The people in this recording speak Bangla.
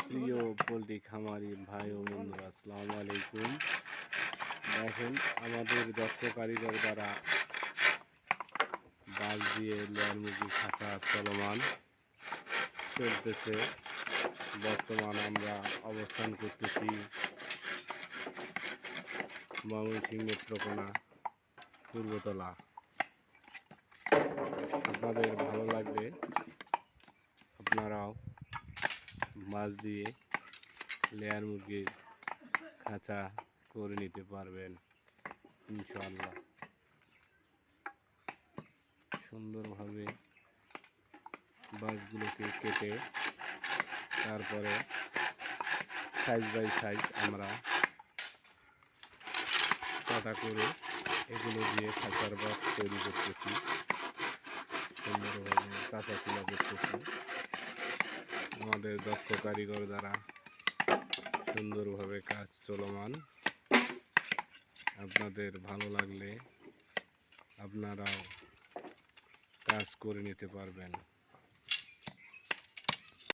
প্রিয় পোলট্রি খামারি ভাই ও বন্ধুরা, আসসালামু আলাইকুম। দেখেন, আমাদের দক্ষ কারিগর দ্বারা বাস দিয়ে লেয়ার মুরগি খাঁচা চলমান চলতেছে। বর্তমান আমরা অবস্থান করতেছি ময়মনসিংহ নেত্রকোনা, পূর্বতলা। আপনাদের ভালো লাগবে আপনারাও মাছ দিয়ে লেয়ার মুরগির খাঁচা করে নিতে পারবেন। ইনশাল্লাহ সুন্দরভাবে বাঁশগুলোকে কেটে তারপরে সাইজ বাই সাইজ আমরা কাটা করে এগুলো দিয়ে খাঁচার বক্স তৈরি করতেছি। সুন্দরভাবে কাঁচা চিলা করতেছি। আমাদের দক্ষ কারিগর দ্বারা সুন্দরভাবে কাজ চলমান। আপনাদের ভালো লাগলে আপনারাও কাজ করে নিতে পারবেন।